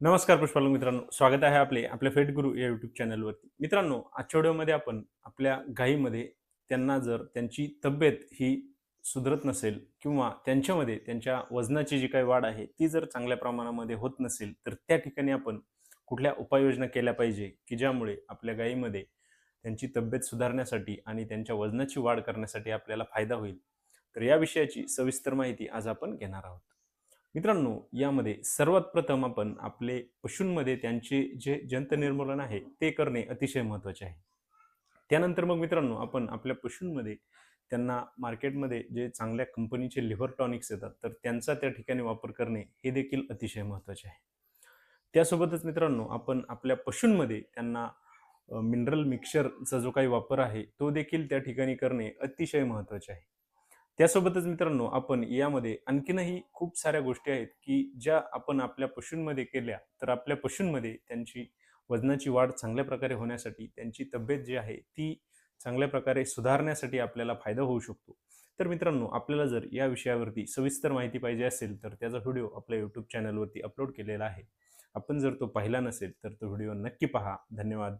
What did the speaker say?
नमस्कार पुष्पालक मित्रांनो. स्वागत आहे आपले आपल्या फेट गुरु या युट्यूब चॅनलवरती मित्रांनो आजच्या व्हिडिओमध्ये आपण आपल्या गायीमध्ये त्यांना जर त्यांची तब्येत ही सुधरत नसेल किंवा त्यांच्यामध्ये त्यांच्या वजनाची जी काही वाढ आहे ती जर चांगल्या प्रमाणामध्ये होत नसेल तर त्या ठिकाणी आपण कुठल्या उपाययोजना केल्या पाहिजे की ज्यामुळे आपल्या गायीमध्ये त्यांची तब्येत सुधारण्यासाठी आणि त्यांच्या वजनाची वाढ करण्यासाठी आपल्याला फायदा होईल? तर या विषयाची सविस्तर माहिती आज आपण घेणार आहोत. मित्रांनो यामध्ये सर्वात प्रथम आपण आपले पशूंमध्ये त्यांचे जे जंत निर्मूलन आहे ते करणे अतिशय महत्त्वाचे आहे. त्यानंतर मग मित्रांनो आपण आपल्या पशूंमध्ये त्यांना मार्केटमध्ये जे चांगल्या कंपनीचे लिव्हर टॉनिक्स येतात तर त्यांचा त्या ठिकाणी वापर करणे हे देखील अतिशय महत्त्वाचे आहे. त्यासोबतच मित्रांनो आपण आपल्या पशूंमध्ये त्यांना मिनरल मिक्सरचा जो काही वापर आहे तो देखील त्या ठिकाणी करणे अतिशय महत्त्वाचे आहे. त्यासोबतच मित्रांनो आपण यामध्ये आणखीनही खूप साऱ्या गोष्टी आहेत की ज्या आपण आपल्या पशूंमध्ये केल्या तर आपल्या पशूंमध्ये त्यांची वजनाची वाढ चांगल्या प्रकारे होण्यासाठी त्यांची तब्येत जी आहे ती चांगल्या प्रकारे सुधारण्यासाठी आपल्याला फायदा होऊ शकतो. तर मित्रांनो आपल्याला जर या विषयावरती सविस्तर माहिती पाहिजे असेल तर त्याचा व्हिडिओ आपल्या यूट्यूब चॅनलवरती अपलोड केलेला आहे. आपण जर तो पाहिला नसेल तर तो व्हिडिओ नक्की पहा. धन्यवाद.